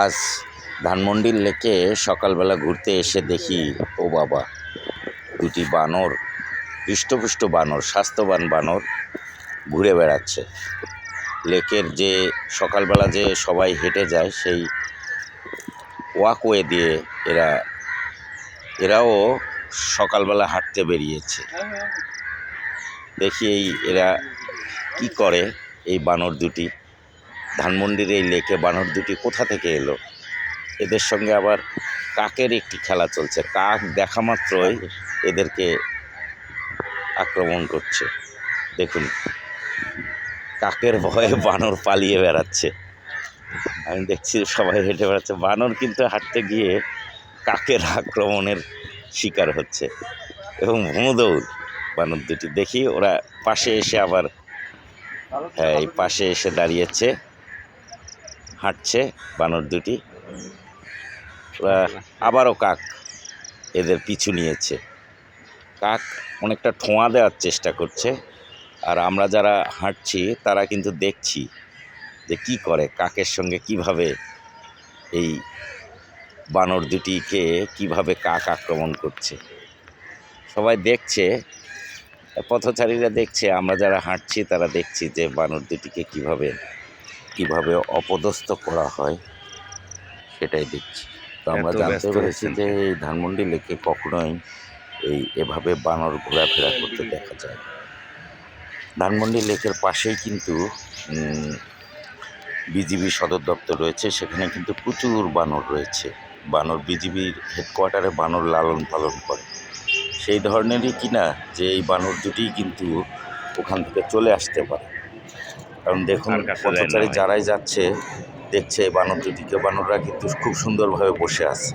আজ ধানমন্ডির লেকে সকালবেলা ঘুরতে এসে দেখি, ও বাবা, দুটি বানর, হৃষ্টপুষ্ট বানর, স্বাস্থ্যবান বানর ঘুরে বেড়াচ্ছে। লেকের যে সকালবেলা যে সবাই হেঁটে যায়, সেই ওয়াকওয়ে দিয়ে এরা, এরাও সকালবেলা হাঁটতে বেরিয়েছে। দেখি এই এরা কি করে, এই বানর দুটি? ধানমন্ডির এই লেকে বানর দুটি কোথা থেকে এলো? এদের সঙ্গে আবার কাকের একটি খেলা চলছে। কাক দেখা মাত্রই এদেরকে আক্রমণ করছে। দেখুন, কাকের ভয়ে বানর পালিয়ে বেড়াচ্ছে। আমি দেখছি সবাই হেঁটে বেড়াচ্ছে। বানর কিন্তু হাঁটতে গিয়ে কাকের আক্রমণের শিকার হচ্ছে। এবং ভূদৌড় বানর দুটি দেখি, ওরা পাশে এসে আবার হ্যাঁ এই পাশে এসে দাঁড়িয়েছে। হাঁটছে, বানর দুটি। আবারও কাক এদের পিছু নিয়েছে। কাক অনেকটা ঠোঁয়া দেওয়ার চেষ্টা করছে। আর আমরা যারা হাঁটছি, তারা কিন্তু দেখছি যে কি করে, কাকের সঙ্গে কীভাবে এই বানর দুটিকে কীভাবে কাক আক্রমণ করছে। সবাই দেখছে, পথচারীরা দেখছে, আমরা যারা হাঁটছি, তারা দেখছি যে বানর দুটিকে কীভাবে কীভাবে অপদস্থ করা হয় সেটাই দেখছি। তো আমরা জানতে পেরেছি যে এই ধানমন্ডি লেকে কখনোই এই এভাবে বানর ঘোরাফেরা করতে দেখা যায় ধানমন্ডি লেকের পাশেই কিন্তু বিজিবি সদর দপ্তর রয়েছে সেখানে কিন্তু প্রচুর বানর রয়েছে। বানর বিজিবির হেডকোয়ার্টারে বানর লালন পালন করে। সেই ধরনেরই কিনা যে এই বানর দুটিই কিন্তু ওখান থেকে চলে আসতে পারে। কারণ দেখুন পথচারী যারাই যাচ্ছে দেখছে বানর দুটিকে বানররা কিন্তু খুব সুন্দরভাবে বসে আছে।